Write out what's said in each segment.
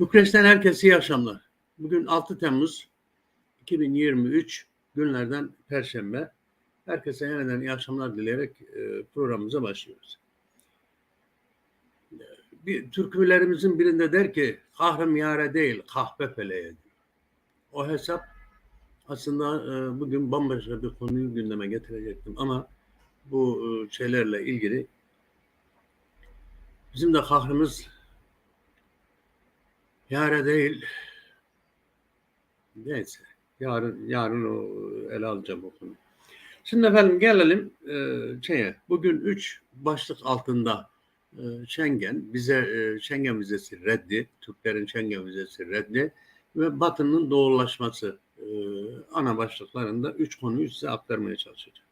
Bükreş'ten herkese iyi akşamlar. Bugün 6 Temmuz 2023 günlerden Perşembe. Herkese yeniden iyi akşamlar dileyerek e, programımıza başlıyoruz. Bir türkülerimizin birinde der ki kahrım yare değil kahpe feleğe. O hesap aslında e, bugün bambaşka bir konuyu gündeme getirecektim ama bu e, şeylerle ilgili bizim de kahrımız Yare değil. Neyse. Yarın yarın o ele alacağım o konuyu. Şimdi efendim gelelim e, şeye. Bugün üç başlık altında e, Schengen, bize e, Schengen vizesi reddi, Türklerin Schengen vizesi reddi ve Batı'nın doğulaşması e, ana başlıklarında üç konuyu size aktarmaya çalışacağım.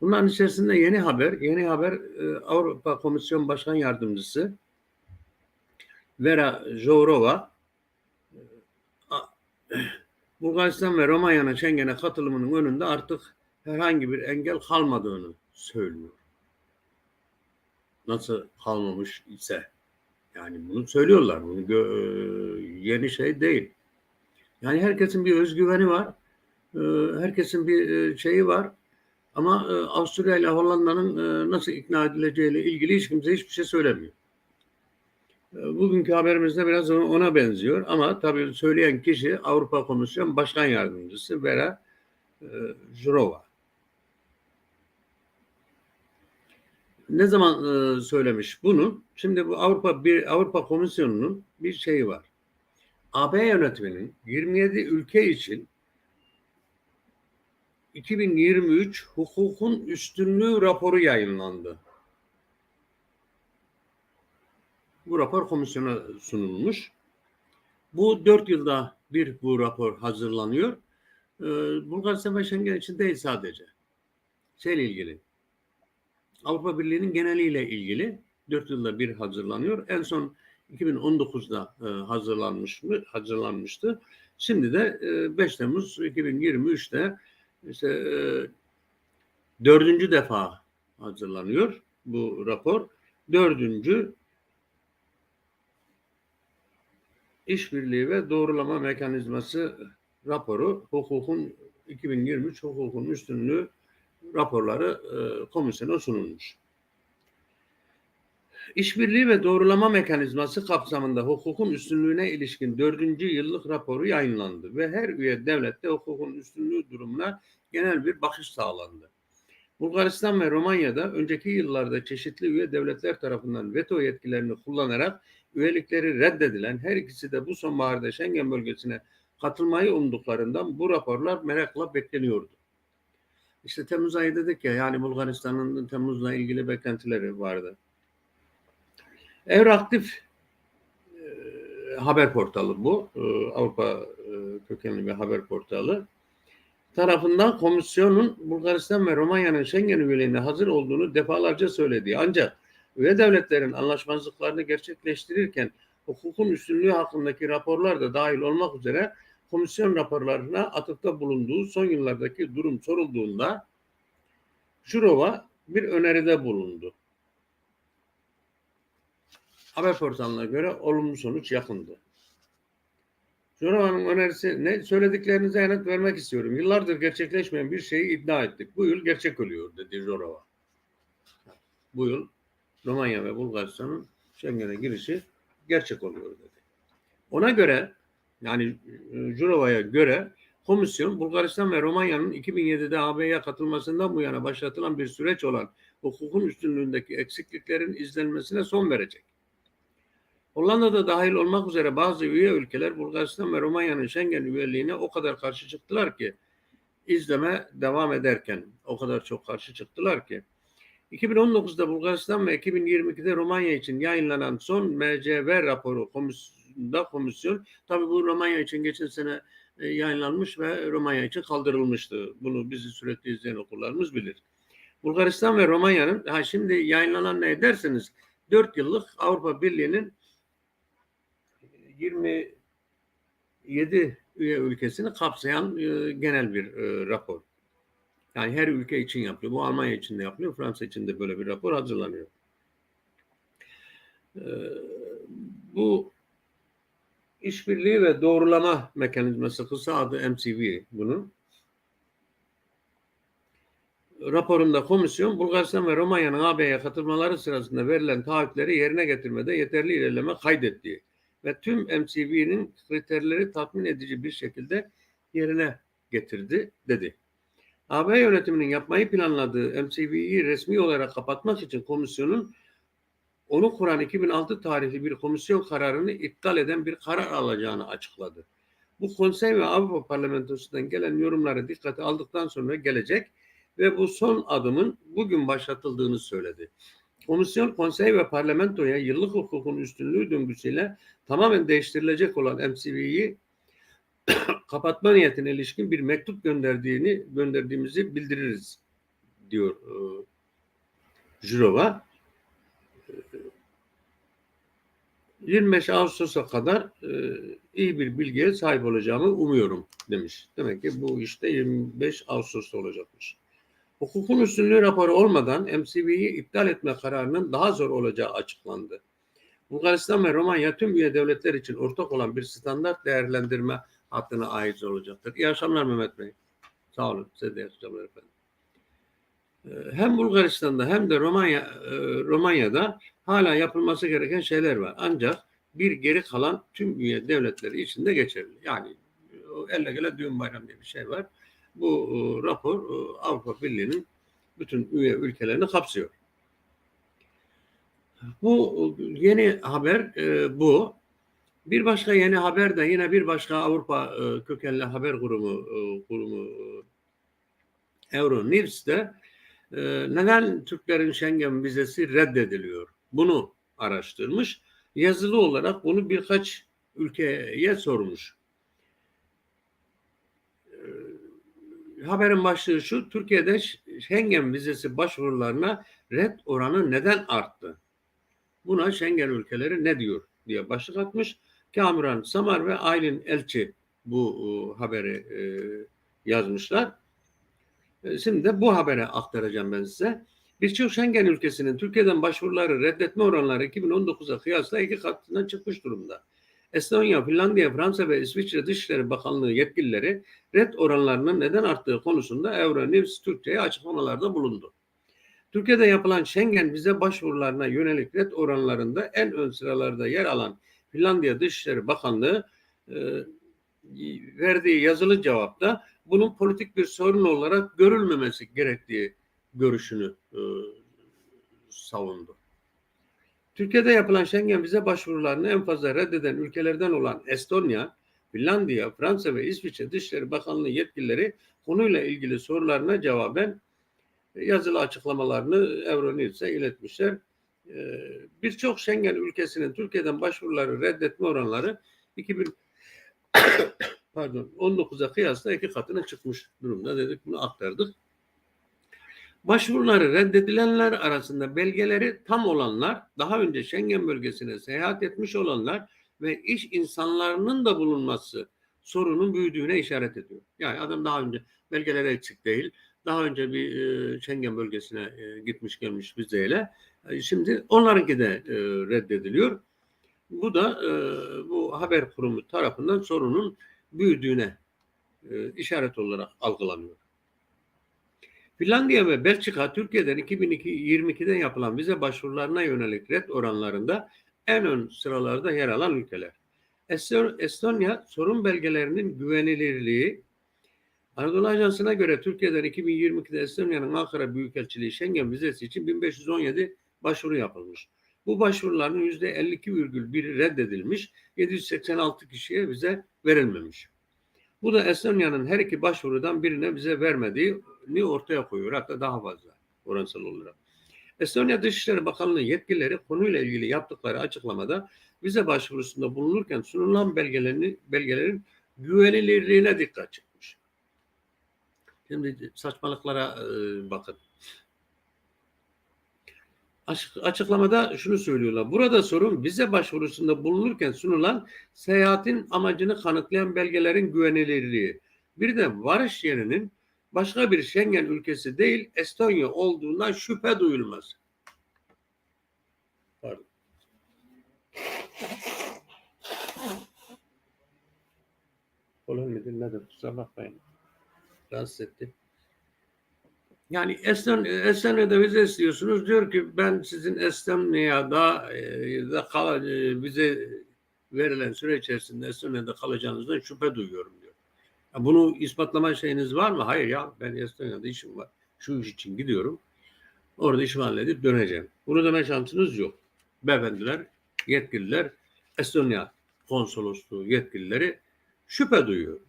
Bunların içerisinde yeni haber, yeni haber e, Avrupa Komisyon Başkan Yardımcısı Vera Jourova Bulgaristan ve Romanya'nın Schengen'e katılımının önünde artık herhangi bir engel kalmadığını söylüyor. Nasıl kalmamış ise yani bunu söylüyorlar. Bunu gö- yeni şey değil. Yani herkesin bir özgüveni var. Herkesin bir şeyi var. Ama Avusturya ile Hollanda'nın nasıl ikna edileceğiyle ilgili hiç kimse hiçbir şey söylemiyor. Bugünkü haberimizde biraz ona benziyor ama tabii söyleyen kişi Avrupa Komisyon Başkan Yardımcısı Vera e, Jurova. Ne zaman e, söylemiş bunu? Şimdi bu Avrupa bir Avrupa Komisyonu'nun bir şeyi var. AB yönetiminin 27 ülke için 2023 hukukun üstünlüğü raporu yayınlandı. Bu rapor komisyona sunulmuş. Bu dört yılda bir bu rapor hazırlanıyor. Ee, Bulgaristan ve Schengen için değil sadece. Şeyle ilgili. Avrupa Birliği'nin geneliyle ilgili dört yılda bir hazırlanıyor. En son 2019'da e, hazırlanmış mı, hazırlanmıştı. Şimdi de e, 5 Temmuz 2023'te işte e, dördüncü defa hazırlanıyor bu rapor. Dördüncü İşbirliği ve Doğrulama Mekanizması raporu hukukun 2023 hukukun üstünlüğü raporları e, komisyona sunulmuş. İşbirliği ve Doğrulama Mekanizması kapsamında hukukun üstünlüğüne ilişkin dördüncü yıllık raporu yayınlandı ve her üye devlette hukukun üstünlüğü durumuna genel bir bakış sağlandı. Bulgaristan ve Romanya'da önceki yıllarda çeşitli üye devletler tarafından veto yetkilerini kullanarak üyelikleri reddedilen her ikisi de bu sonbaharda Schengen bölgesine katılmayı umduklarından bu raporlar merakla bekleniyordu. İşte Temmuz ayı dedik ya yani Bulgaristan'ın Temmuz'la ilgili beklentileri vardı. Evraktif e, haber portalı bu. E, Avrupa e, kökenli bir haber portalı tarafından komisyonun Bulgaristan ve Romanya'nın Schengen üyeliğine hazır olduğunu defalarca söyledi. Ancak üye devletlerin anlaşmazlıklarını gerçekleştirirken hukukun üstünlüğü hakkındaki raporlar da dahil olmak üzere komisyon raporlarına atıfta bulunduğu son yıllardaki durum sorulduğunda Şurova bir öneride bulundu. Haber portalına göre olumlu sonuç yakındı. Şurova'nın önerisi ne? Söylediklerinize yanıt vermek istiyorum. Yıllardır gerçekleşmeyen bir şeyi iddia ettik. Bu yıl gerçek oluyor dedi Jurova. Bu yıl Romanya ve Bulgaristan'ın Schengen'e girişi gerçek oluyor dedi. Ona göre yani Jurova'ya göre komisyon Bulgaristan ve Romanya'nın 2007'de AB'ye katılmasından bu yana başlatılan bir süreç olan hukukun üstünlüğündeki eksikliklerin izlenmesine son verecek. Hollanda'da dahil olmak üzere bazı üye ülkeler Bulgaristan ve Romanya'nın Schengen üyeliğine o kadar karşı çıktılar ki izleme devam ederken o kadar çok karşı çıktılar ki 2019'da Bulgaristan ve 2022'de Romanya için yayınlanan son MCV raporu komisyonda komisyon tabii bu Romanya için geçen sene e, yayınlanmış ve Romanya için kaldırılmıştı. Bunu bizi sürekli izleyen okullarımız bilir. Bulgaristan ve Romanya'nın ha şimdi yayınlanan ne derseniz 4 yıllık Avrupa Birliği'nin 27 üye ülkesini kapsayan e, genel bir e, rapor. Yani her ülke için yapılıyor. Bu Almanya için de yapılıyor. Fransa için de böyle bir rapor hazırlanıyor. Ee, bu İşbirliği ve Doğrulama Mekanizması kısa adı MCV bunun. Raporunda komisyon Bulgaristan ve Romanya'nın AB'ye katılmaları sırasında verilen taahhütleri yerine getirmede yeterli ilerleme kaydettiği ve tüm MCV'nin kriterleri tatmin edici bir şekilde yerine getirdi dedi. AB yönetiminin yapmayı planladığı MCV'yi resmi olarak kapatmak için komisyonun onu kuran 2006 tarihli bir komisyon kararını iptal eden bir karar alacağını açıkladı. Bu konsey ve Avrupa Parlamentosu'ndan gelen yorumları dikkate aldıktan sonra gelecek ve bu son adımın bugün başlatıldığını söyledi. Komisyon, konsey ve parlamentoya yıllık hukukun üstünlüğü döngüsüyle tamamen değiştirilecek olan MCV'yi kapatma niyetine ilişkin bir mektup gönderdiğini gönderdiğimizi bildiririz diyor e, Jurova. E, 25 Ağustos'a kadar e, iyi bir bilgiye sahip olacağımı umuyorum demiş. Demek ki bu işte 25 Ağustos'ta olacakmış. Hukukun üstünlüğü raporu olmadan MCV'yi iptal etme kararının daha zor olacağı açıklandı. Bulgaristan ve Romanya tüm üye devletler için ortak olan bir standart değerlendirme hattına ait olacaktır. İyi akşamlar Mehmet Bey. Sağ olun. Size de akşamlar efendim. Ee, Hem Bulgaristan'da hem de Romanya e, Romanya'da hala yapılması gereken şeyler var. Ancak bir geri kalan tüm üye devletleri için de geçerli. Yani elle gele düğün bayram diye bir şey var. Bu e, rapor e, Avrupa Birliği'nin bütün üye ülkelerini kapsıyor. Bu yeni haber e, bu. Bir başka yeni haber de yine bir başka Avrupa e, kökenli haber kurumu e, kurumu e, Euronews'te e, neden Türklerin Schengen vizesi reddediliyor? Bunu araştırmış. Yazılı olarak bunu birkaç ülkeye sormuş. E, haberin başlığı şu, Türkiye'de Schengen vizesi başvurularına red oranı neden arttı? Buna Schengen ülkeleri ne diyor diye başlık atmış. Kamuran Samar ve Aylin Elçi bu e, haberi e, yazmışlar. E, şimdi de bu habere aktaracağım ben size. Birçok Schengen ülkesinin Türkiye'den başvuruları reddetme oranları 2019'a kıyasla iki katına çıkmış durumda. Estonya, Finlandiya, Fransa ve İsviçre Dışişleri Bakanlığı yetkilileri red oranlarının neden arttığı konusunda Euronews Türkçe'ye açıklamalarda bulundu. Türkiye'de yapılan Schengen vize başvurularına yönelik red oranlarında en ön sıralarda yer alan Finlandiya Dışişleri Bakanlığı e, verdiği yazılı cevapta bunun politik bir sorun olarak görülmemesi gerektiği görüşünü e, savundu. Türkiye'de yapılan Schengen vize başvurularını en fazla reddeden ülkelerden olan Estonya, Finlandiya, Fransa ve İsviçre Dışişleri Bakanlığı yetkilileri konuyla ilgili sorularına cevaben yazılı açıklamalarını Euronews'e iletmişler. Ee, Birçok Schengen ülkesinin Türkiye'den başvuruları reddetme oranları 2000 pardon 19'a kıyasla iki katına çıkmış durumda dedik bunu aktardık. Başvuruları reddedilenler arasında belgeleri tam olanlar, daha önce Schengen bölgesine seyahat etmiş olanlar ve iş insanlarının da bulunması sorunun büyüdüğüne işaret ediyor. Yani adam daha önce belgeleri eksik değil, daha önce bir e, Schengen bölgesine e, gitmiş gelmiş vizeyle. Şimdi onlarınki de e, reddediliyor. Bu da e, bu haber kurumu tarafından sorunun büyüdüğüne e, işaret olarak algılanıyor. Finlandiya ve Belçika Türkiye'den 2022'de yapılan vize başvurularına yönelik red oranlarında en ön sıralarda yer alan ülkeler. Estonya sorun belgelerinin güvenilirliği Anadolu Ajansı'na göre Türkiye'den 2022'de Estonya'nın Ankara Büyükelçiliği Schengen vizesi için 1517 başvuru yapılmış. Bu başvuruların %52,1'i reddedilmiş, 786 kişiye vize verilmemiş. Bu da Estonya'nın her iki başvurudan birine vize vermediğini ortaya koyuyor. Hatta daha fazla oransal olarak. Estonya Dışişleri Bakanlığı yetkilileri konuyla ilgili yaptıkları açıklamada vize başvurusunda bulunurken sunulan belgelerini, belgelerin güvenilirliğine dikkat çekmiş. Şimdi saçmalıklara bakın. Açık, açıklamada şunu söylüyorlar. Burada sorun vize başvurusunda bulunurken sunulan seyahatin amacını kanıtlayan belgelerin güvenilirliği. Bir de varış yerinin başka bir Schengen ülkesi değil Estonya olduğundan şüphe duyulması. Pardon. Polen midir nedir kusura bakmayın. Rahatsız etti. Yani Eston, Estonya'da vize istiyorsunuz. Diyor ki ben sizin Estonya'da e, da kal, e, verilen süre içerisinde Estonya'da kalacağınızdan şüphe duyuyorum diyor. Ya bunu ispatlama şeyiniz var mı? Hayır ya ben Estonya'da işim var. Şu iş için gidiyorum. Orada işimi halledip döneceğim. Bunu deme şansınız yok. Beyefendiler, yetkililer, Estonya konsolosluğu yetkilileri şüphe duyuyor.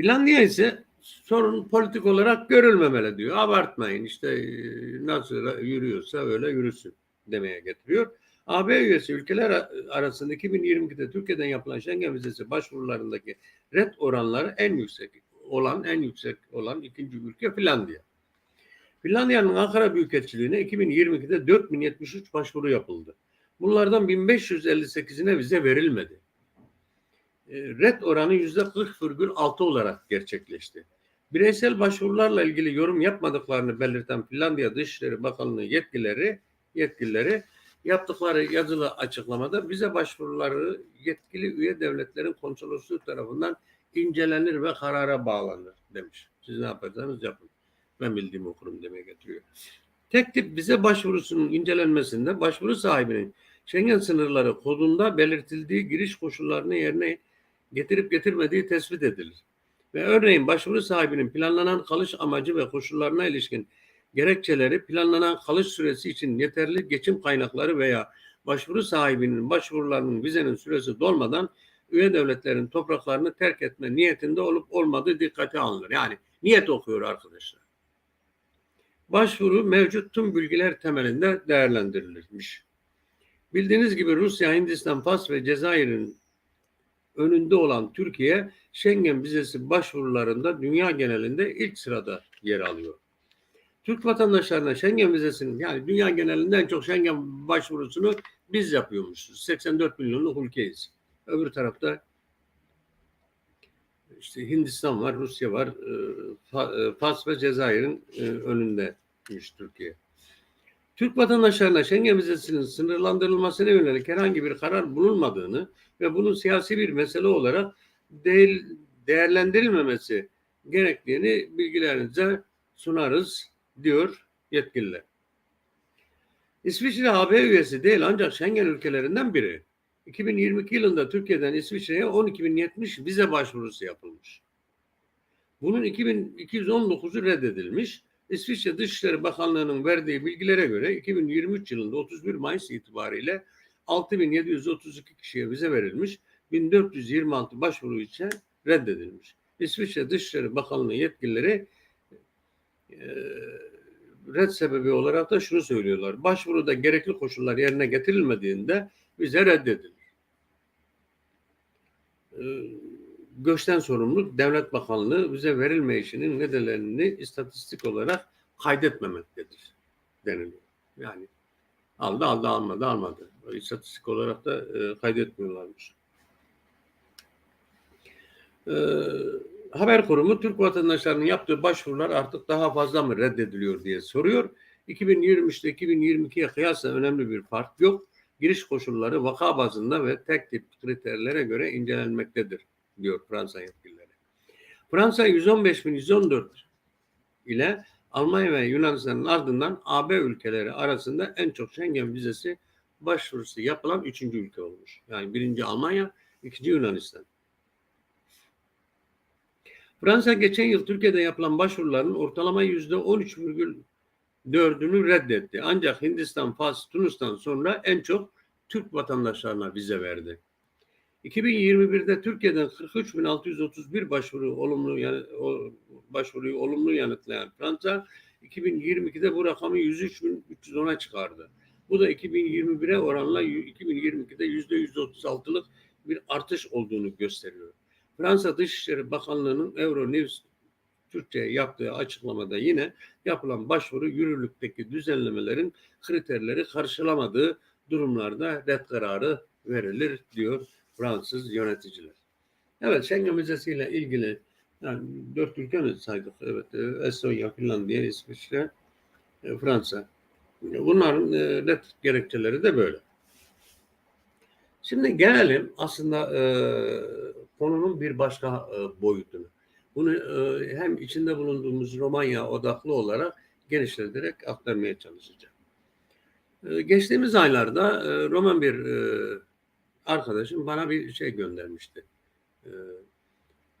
Finlandiya ise sorun politik olarak görülmemeli diyor. Abartmayın işte e, nasıl yürüyorsa öyle yürüsün demeye getiriyor. AB üyesi ülkeler arasında 2022'de Türkiye'den yapılan Schengen vizesi başvurularındaki red oranları en yüksek olan en yüksek olan ikinci ülke Finlandiya. Finlandiya'nın Ankara Büyükelçiliğine 2022'de 4073 başvuru yapıldı. Bunlardan 1558'ine vize verilmedi. E, red oranı %40,6 olarak gerçekleşti. Bireysel başvurularla ilgili yorum yapmadıklarını belirten Finlandiya Dışişleri Bakanlığı yetkilileri yetkilileri yaptıkları yazılı açıklamada vize başvuruları yetkili üye devletlerin konsolosluğu tarafından incelenir ve karara bağlanır demiş. Siz ne yaparsanız yapın. Ben bildiğimi okurum demeye getiriyor. Tek tip vize başvurusunun incelenmesinde başvuru sahibinin Schengen sınırları kodunda belirtildiği giriş koşullarını yerine getirip getirmediği tespit edilir. Ve örneğin başvuru sahibinin planlanan kalış amacı ve koşullarına ilişkin gerekçeleri planlanan kalış süresi için yeterli geçim kaynakları veya başvuru sahibinin başvurularının vizenin süresi dolmadan üye devletlerin topraklarını terk etme niyetinde olup olmadığı dikkate alınır. Yani niyet okuyor arkadaşlar. Başvuru mevcut tüm bilgiler temelinde değerlendirilirmiş. Bildiğiniz gibi Rusya, Hindistan, Fas ve Cezayir'in önünde olan Türkiye Schengen vizesi başvurularında dünya genelinde ilk sırada yer alıyor. Türk vatandaşlarına Schengen vizesinin yani dünya genelinde en çok Schengen başvurusunu biz yapıyormuşuz. 84 milyonluk ülkeyiz. Öbür tarafta işte Hindistan var, Rusya var, e, Fas ve Cezayir'in e, önündeymiş Türkiye. Türk vatandaşlarına Schengen vizesinin sınırlandırılmasına yönelik herhangi bir karar bulunmadığını ve bunun siyasi bir mesele olarak değil, değerlendirilmemesi gerektiğini bilgilerinize sunarız diyor yetkililer. İsviçre AB üyesi değil ancak Schengen ülkelerinden biri. 2022 yılında Türkiye'den İsviçre'ye 12.070 vize başvurusu yapılmış. Bunun 2219'u reddedilmiş. İsviçre Dışişleri Bakanlığı'nın verdiği bilgilere göre 2023 yılında 31 Mayıs itibariyle 6732 kişiye vize verilmiş. 1426 başvuru için reddedilmiş. İsviçre Dışişleri Bakanlığı yetkilileri e, red sebebi olarak da şunu söylüyorlar. Başvuruda gerekli koşullar yerine getirilmediğinde vize reddedilir. E, göçten sorumlu Devlet Bakanlığı vize verilmeyişinin nedenlerini istatistik olarak kaydetmemektedir deniliyor. Yani aldı aldı almadı almadı. İstatistik olarak da e, kaydetmiyorlarmış. E, haber kurumu Türk vatandaşlarının yaptığı başvurular artık daha fazla mı reddediliyor diye soruyor. 2023'te 2022'ye kıyasla önemli bir fark yok. Giriş koşulları vaka bazında ve tek tip kriterlere göre incelenmektedir diyor Fransa yetkilileri. Fransa 115.114 ile Almanya ve Yunanistan'ın ardından AB ülkeleri arasında en çok Schengen vizesi başvurusu yapılan üçüncü ülke olmuş. Yani birinci Almanya, ikinci Yunanistan. Fransa geçen yıl Türkiye'de yapılan başvuruların ortalama yüzde 13,4'ünü reddetti. Ancak Hindistan, Fas, Tunus'tan sonra en çok Türk vatandaşlarına vize verdi. 2021'de Türkiye'den 43.631 başvuru olumlu yani o başvuruyu olumlu yanıtlayan Fransa 2022'de bu rakamı 103.310'a çıkardı. Bu da 2021'e oranla 2022'de %136'lık bir artış olduğunu gösteriyor. Fransa Dışişleri Bakanlığı'nın Euronews Türkçe'ye yaptığı açıklamada yine yapılan başvuru yürürlükteki düzenlemelerin kriterleri karşılamadığı durumlarda red kararı verilir diyor Fransız yöneticiler. Evet Schengen vizesiyle ilgili yani dört ülke saydık? Evet e, Estonya, Finlandiya, İsviçre, e, Fransa. Bunların net gerekçeleri de böyle. Şimdi gelelim aslında e, konunun bir başka e, boyutunu. Bunu e, hem içinde bulunduğumuz Romanya odaklı olarak genişleterek aktarmaya çalışacağım. E, geçtiğimiz aylarda e, Roman bir e, arkadaşım bana bir şey göndermişti. E,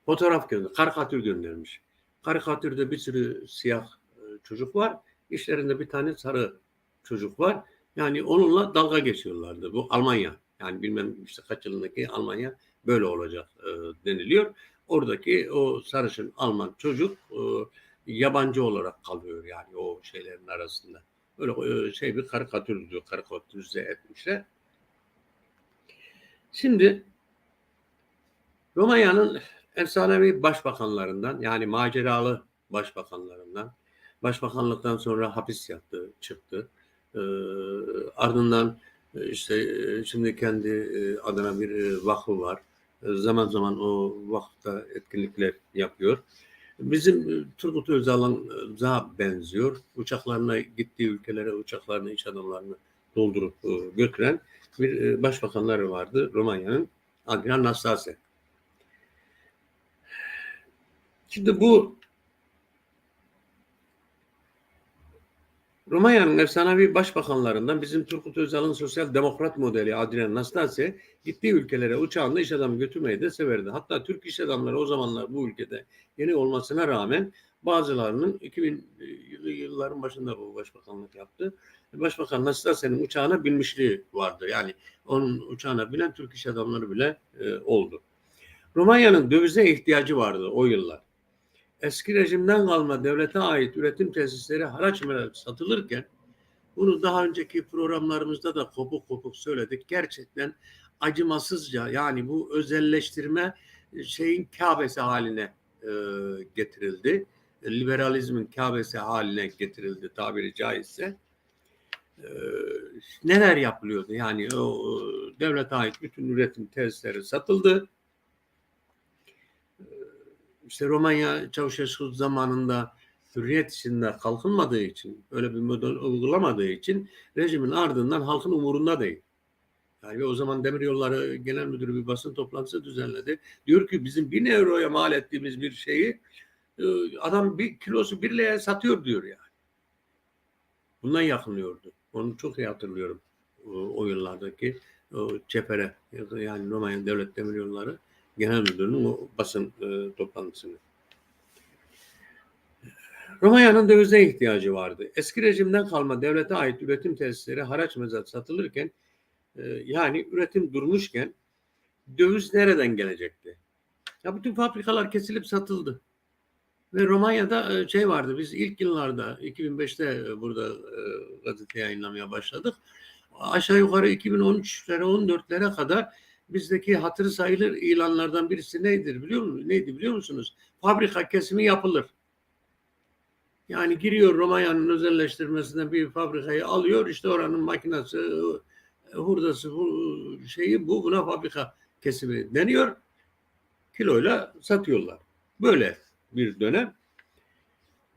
fotoğraf göndermiş, karikatür göndermiş. Karikatürde bir sürü siyah e, çocuk var. İşlerinde bir tane sarı çocuk var. Yani onunla dalga geçiyorlardı. Bu Almanya. Yani bilmem işte kaç yılındaki Almanya böyle olacak e, deniliyor. Oradaki o sarışın Alman çocuk e, yabancı olarak kalıyor yani o şeylerin arasında. Böyle e, şey bir karikatür diyor, karikatürize etmişler. Şimdi Romanya'nın efsanevi başbakanlarından yani maceralı başbakanlarından başbakanlıktan sonra hapis yattı, çıktı. E, ardından e, işte e, şimdi kendi e, adına bir vakfı var. Zaman zaman o vakıfta etkinlikler yapıyor. Bizim Turgut Özal'a benziyor. Uçaklarına gittiği ülkelere uçaklarını, iş adamlarını doldurup götüren bir e, başbakanları vardı Romanya'nın. Adrian Nastase. Şimdi bu Romanya'nın efsanevi başbakanlarından bizim Turgut Özal'ın sosyal demokrat modeli Adrian Nastase gittiği ülkelere uçağında iş adamı götürmeyi de severdi. Hatta Türk iş adamları o zamanlar bu ülkede yeni olmasına rağmen bazılarının 2000'li yılların başında bu başbakanlık yaptı. Başbakan Nastase'nin uçağına binmişliği vardı. Yani onun uçağına binen Türk iş adamları bile e, oldu. Romanya'nın dövize ihtiyacı vardı o yıllar eski rejimden kalma devlete ait üretim tesisleri haraç vererek satılırken bunu daha önceki programlarımızda da kopuk kopuk söyledik. Gerçekten acımasızca yani bu özelleştirme şeyin kabesi haline e, getirildi. Liberalizmin kabesi haline getirildi tabiri caizse. E, neler yapılıyordu? Yani o devlete ait bütün üretim tesisleri satıldı işte Romanya Çavuşescu zamanında hürriyet içinde kalkınmadığı için, öyle bir model uygulamadığı için rejimin ardından halkın umurunda değil. Yani o zaman Demiryolları Genel Müdürü bir basın toplantısı düzenledi. Diyor ki bizim bin euroya mal ettiğimiz bir şeyi adam bir kilosu bir liraya satıyor diyor yani. Bundan yakınıyordu. Onu çok iyi hatırlıyorum o, yıllardaki o çepere yani Romanya Devlet Demiryolları Genel Müdürü'nün o basın e, toplantısını. Romanya'nın dövize ihtiyacı vardı. Eski rejimden kalma devlete ait üretim tesisleri haraç mezat satılırken e, yani üretim durmuşken döviz nereden gelecekti? Ya bütün fabrikalar kesilip satıldı. Ve Romanya'da e, şey vardı biz ilk yıllarda 2005'te burada e, gazete yayınlamaya başladık. Aşağı yukarı 2013'lere 14'lere kadar bizdeki hatırı sayılır ilanlardan birisi nedir biliyor musunuz? Neydi biliyor musunuz? Fabrika kesimi yapılır. Yani giriyor Romanya'nın özelleştirmesinden bir fabrikayı alıyor. işte oranın makinesi, hurdası, şeyi bu buna fabrika kesimi deniyor. Kiloyla satıyorlar. Böyle bir dönem.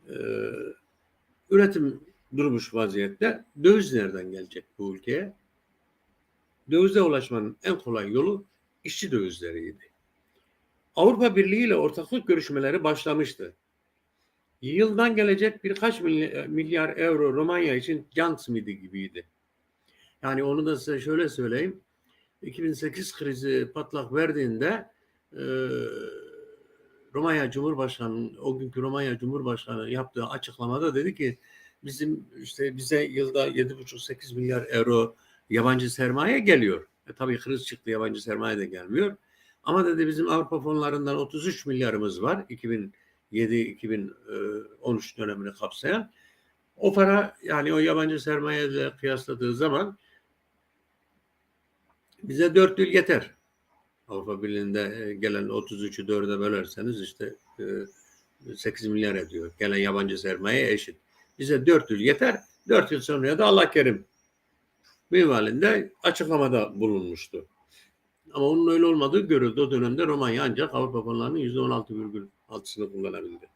Ee, üretim durmuş vaziyette. Döviz nereden gelecek bu ülkeye? dövize ulaşmanın en kolay yolu işçi dövizleriydi. Avrupa Birliği ile ortaklık görüşmeleri başlamıştı. Yıldan gelecek birkaç milyar euro Romanya için can simidi gibiydi. Yani onu da size şöyle söyleyeyim. 2008 krizi patlak verdiğinde e, Romanya Cumhurbaşkanı o günkü Romanya Cumhurbaşkanı yaptığı açıklamada dedi ki bizim işte bize yılda 7,5-8 milyar euro yabancı sermaye geliyor. E, tabii kriz çıktı yabancı sermaye de gelmiyor. Ama dedi bizim Avrupa fonlarından 33 milyarımız var 2007-2013 dönemini kapsayan. O para yani o yabancı sermaye ile kıyasladığı zaman bize 4 yıl yeter. Avrupa Birliği'nde gelen 33'ü 4'e bölerseniz işte 8 milyar ediyor. Gelen yabancı sermaye eşit. Bize 4 yıl yeter. 4 yıl sonra da Allah kerim minvalinde açıklamada bulunmuştu. Ama onun öyle olmadığı görüldü. O dönemde Romanya ancak Avrupa fonlarının %16,6'sını kullanabildi.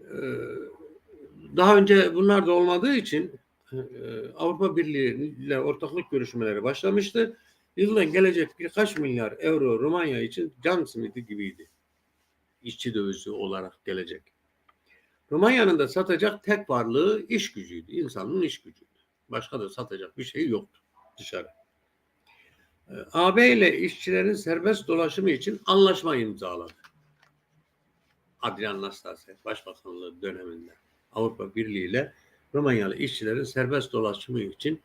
Ee, daha önce bunlar da olmadığı için e, Avrupa Birliği ile ortaklık görüşmeleri başlamıştı. Yıldan gelecek birkaç milyar euro Romanya için can simidi gibiydi. İşçi dövizi olarak gelecek. Romanya'nın da satacak tek varlığı iş gücüydü. İnsanın iş gücüydü. Başka da satacak bir şey yoktu dışarı. Ee, AB ile işçilerin serbest dolaşımı için anlaşma imzaladı. Adrian Nastase Başbakanlığı döneminde Avrupa Birliği ile Romanyalı işçilerin serbest dolaşımı için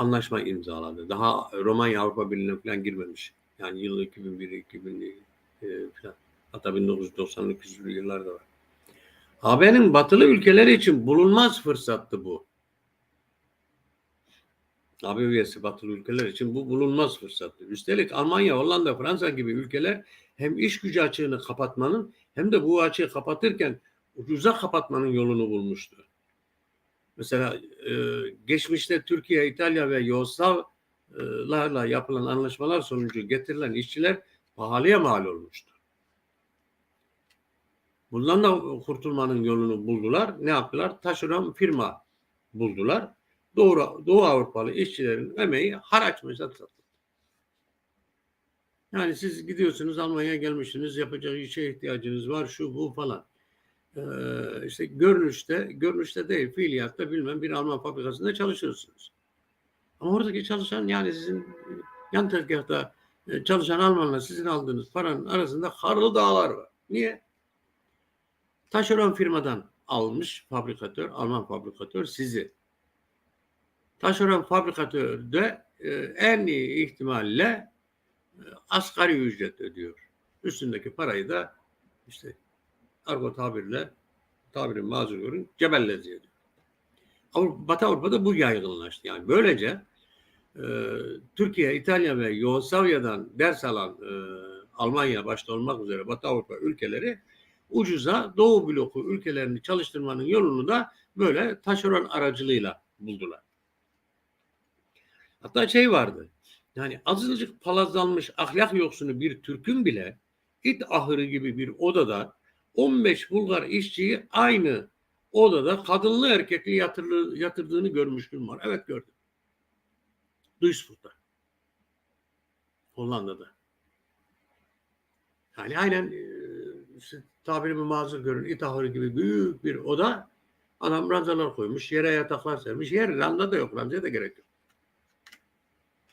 anlaşma imzaladı. Daha Romanya Avrupa Birliği'ne falan girmemiş. Yani yıl 2001, 2000 e, falan. Hatta 1990'lı küsur yıllar da var. AB'nin batılı ülkeleri için bulunmaz fırsattı bu. AB üyesi batılı ülkeler için bu bulunmaz fırsattı. Üstelik Almanya, Hollanda, Fransa gibi ülkeler hem iş gücü açığını kapatmanın hem de bu açığı kapatırken ucuza kapatmanın yolunu bulmuştu. Mesela e, geçmişte Türkiye, İtalya ve Yugoslavlarla yapılan anlaşmalar sonucu getirilen işçiler pahalıya mal olmuştu. Bundan da kurtulmanın yolunu buldular. Ne yaptılar? Taşeron firma buldular. Doğu, Doğu Avrupalı işçilerin emeği haraç satıldı. Yani siz gidiyorsunuz Almanya'ya gelmişsiniz yapacak işe ihtiyacınız var şu bu falan. Ee, işte görünüşte, görünüşte değil fiiliyatta bilmem bir Alman fabrikasında çalışıyorsunuz. Ama oradaki çalışan yani sizin yan tezgahta e, çalışan Almanla sizin aldığınız paranın arasında karlı dağlar var. Niye? Taşeron firmadan almış fabrikatör, Alman fabrikatör sizi. Taşeron fabrikatör de e, en iyi ihtimalle e, asgari ücret ödüyor. Üstündeki parayı da işte argo tabirle tabirin mazur görün cebellezi ediyor. Avrupa, Batı Avrupa'da bu yaygınlaştı. Yani böylece e, Türkiye, İtalya ve Yugoslavya'dan ders alan e, Almanya başta olmak üzere Batı Avrupa ülkeleri ucuza Doğu bloku ülkelerini çalıştırmanın yolunu da böyle taşeron aracılığıyla buldular. Hatta şey vardı. Yani azıcık palazlanmış ahlak yoksunu bir Türk'ün bile it ahırı gibi bir odada 15 Bulgar işçiyi aynı odada kadınlı erkekli yatırlı, yatırdığını görmüştüm var. Evet gördüm. Duisburg'da. Hollanda'da. Yani aynen e, işte, tabirimi mazur görün it ahırı gibi büyük bir oda adam ranzalar koymuş yere yataklar sermiş yer randa da yok ranzaya da gerek yok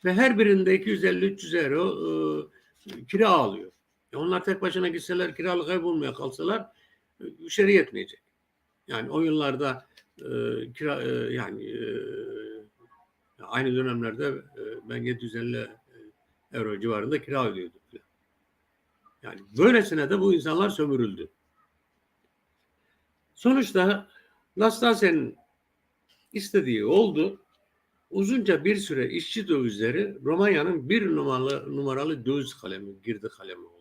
ve her birinde 250-300 euro e, kira alıyor. E onlar tek başına gitseler kiralık ev bulmaya kalsalar e, müşteri yetmeyecek. Yani o yıllarda e, kira e, yani e, aynı dönemlerde e, ben 750 euro civarında kira ödüyordum. Yani böylesine de bu insanlar sömürüldü. Sonuçta Nastasen'in istediği oldu uzunca bir süre işçi dövizleri Romanya'nın bir numaralı, numaralı döviz kalemi, girdi kalemi oldu.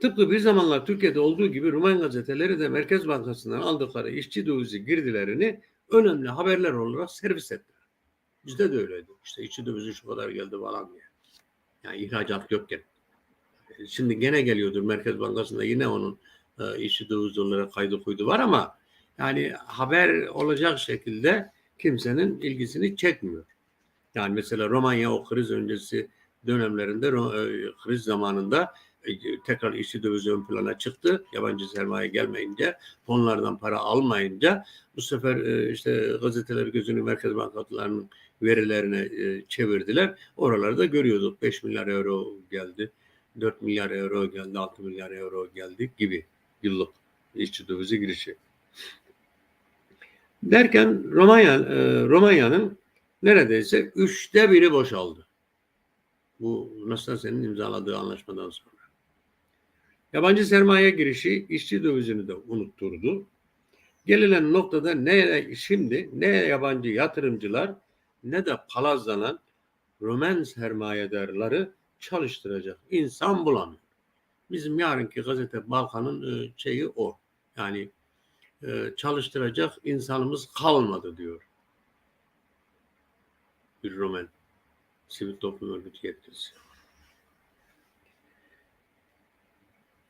Tıpkı bir zamanlar Türkiye'de olduğu gibi Rumen gazeteleri de Merkez Bankası'ndan aldıkları işçi dövizi girdilerini önemli haberler olarak servis ettiler. Bizde de öyleydi. İşte işçi dövizi şu kadar geldi falan diye. Yani ihracat yokken. Şimdi gene geliyordur Merkez Bankası'nda yine onun e, işçi dövizi olarak kaydı kuydu var ama yani haber olacak şekilde kimsenin ilgisini çekmiyor. Yani mesela Romanya o kriz öncesi dönemlerinde e, kriz zamanında e, tekrar işçi dövizi ön plana çıktı. Yabancı sermaye gelmeyince, fonlardan para almayınca bu sefer e, işte gazeteler gözünü Merkez Bankalarının verilerine çevirdiler. Oralarda görüyorduk 5 milyar euro geldi, 4 milyar euro geldi, 6 milyar euro geldi gibi yıllık işçi dövizi girişi. Derken Romanya e, Romanya'nın neredeyse üçte biri boşaldı. Bu Nastasya'nın imzaladığı anlaşmadan sonra. Yabancı sermaye girişi işçi dövizini de unutturdu. Gelinen noktada ne şimdi ne yabancı yatırımcılar ne de palazlanan Roman sermayedarları çalıştıracak insan bulamıyor. Bizim yarınki gazete Balkan'ın e, şeyi o. Yani e, çalıştıracak insanımız kalmadı diyor. Bir Roman sivil toplum örgütü yetkilisi.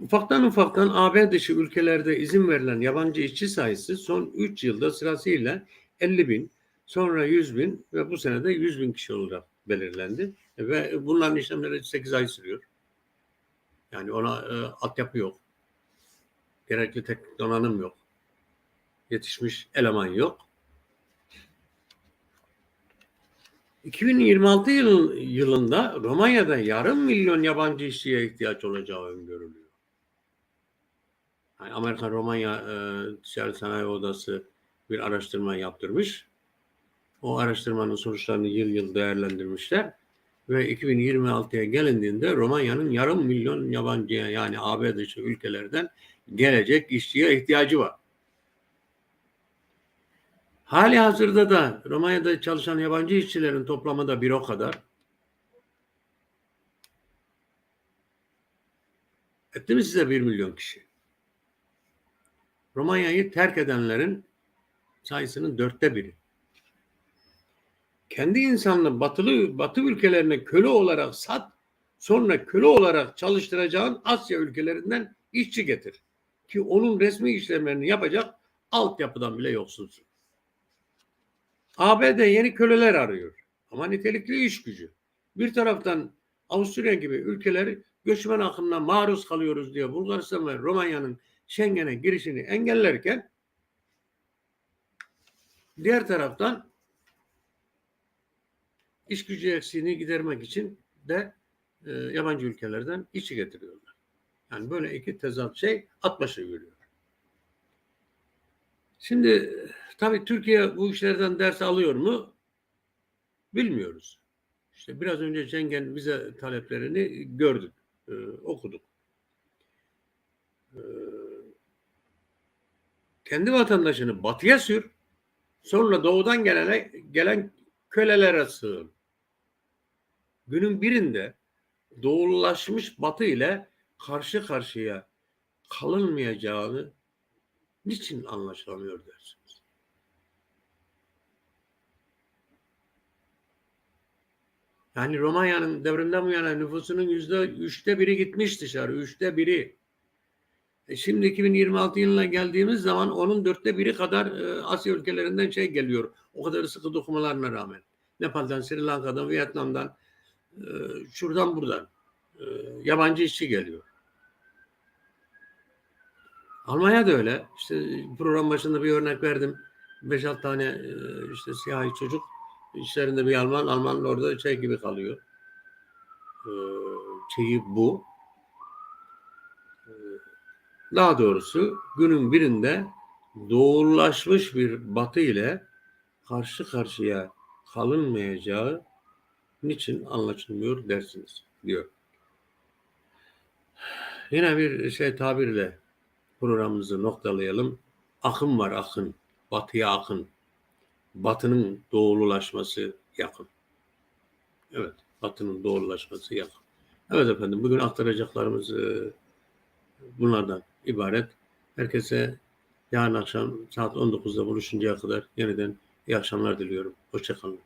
Ufaktan ufaktan AB dışı ülkelerde izin verilen yabancı işçi sayısı son 3 yılda sırasıyla 50 bin, sonra 100 bin ve bu sene de 100 bin kişi olarak belirlendi. Ve bunların işlemleri 8 ay sürüyor. Yani ona e, altyapı yok. Gerekli teknik donanım yok. Yetişmiş eleman yok. 2026 yıl, yılında Romanya'da yarım milyon yabancı işçiye ihtiyaç olacağı öngörülüyor. Yani Amerika Romanya e, Ticaret Sanayi Odası bir araştırma yaptırmış. O araştırmanın sonuçlarını yıl yıl değerlendirmişler. Ve 2026'ya gelindiğinde Romanya'nın yarım milyon yabancıya yani AB dışı ülkelerden gelecek işçiye ihtiyacı var. Hali hazırda da Romanya'da çalışan yabancı işçilerin toplamı da bir o kadar. Etti mi size bir milyon kişi? Romanya'yı terk edenlerin sayısının dörtte biri. Kendi insanını batılı batı ülkelerine köle olarak sat, sonra köle olarak çalıştıracağın Asya ülkelerinden işçi getir. Ki onun resmi işlemlerini yapacak altyapıdan bile yoksunsun. ABD yeni köleler arıyor. Ama nitelikli iş gücü. Bir taraftan Avusturya gibi ülkeler göçmen akımına maruz kalıyoruz diye Bulgaristan ve Romanya'nın Schengen'e girişini engellerken diğer taraftan iş gücü eksiğini gidermek için de e, yabancı ülkelerden işçi getiriyorlar. Yani böyle iki tezat şey at başı yürüyor. Şimdi tabii Türkiye bu işlerden ders alıyor mu? Bilmiyoruz. İşte biraz önce Schengen vize taleplerini gördük, e, okuduk. E, kendi vatandaşını batıya sür, sonra doğudan gelene, gelen kölelere sığın. Günün birinde doğululaşmış batı ile karşı karşıya kalınmayacağını niçin anlaşılamıyor dersiniz? Yani Romanya'nın devrimden bu yana nüfusunun yüzde üçte biri gitmiş dışarı. Üçte biri. E şimdi 2026 yılına geldiğimiz zaman onun dörtte biri kadar e, Asya ülkelerinden şey geliyor. O kadar sıkı dokumalarına rağmen. Nepal'dan, Sri Lanka'dan, Vietnam'dan, e, şuradan buradan yabancı işçi geliyor. Almanya da öyle. İşte program başında bir örnek verdim. 5-6 tane işte siyahi çocuk içlerinde bir Alman, Alman orada şey gibi kalıyor. Şeyi bu. Daha doğrusu günün birinde doğullaşmış bir batı ile karşı karşıya kalınmayacağı niçin anlaşılmıyor dersiniz diyor. Yine bir şey tabirle programımızı noktalayalım. Akım var akın. Batıya akın. Batının doğululaşması yakın. Evet. Batının doğululaşması yakın. Evet efendim. Bugün aktaracaklarımız e, bunlardan ibaret. Herkese yarın akşam saat 19'da buluşuncaya kadar yeniden iyi akşamlar diliyorum. Hoşçakalın.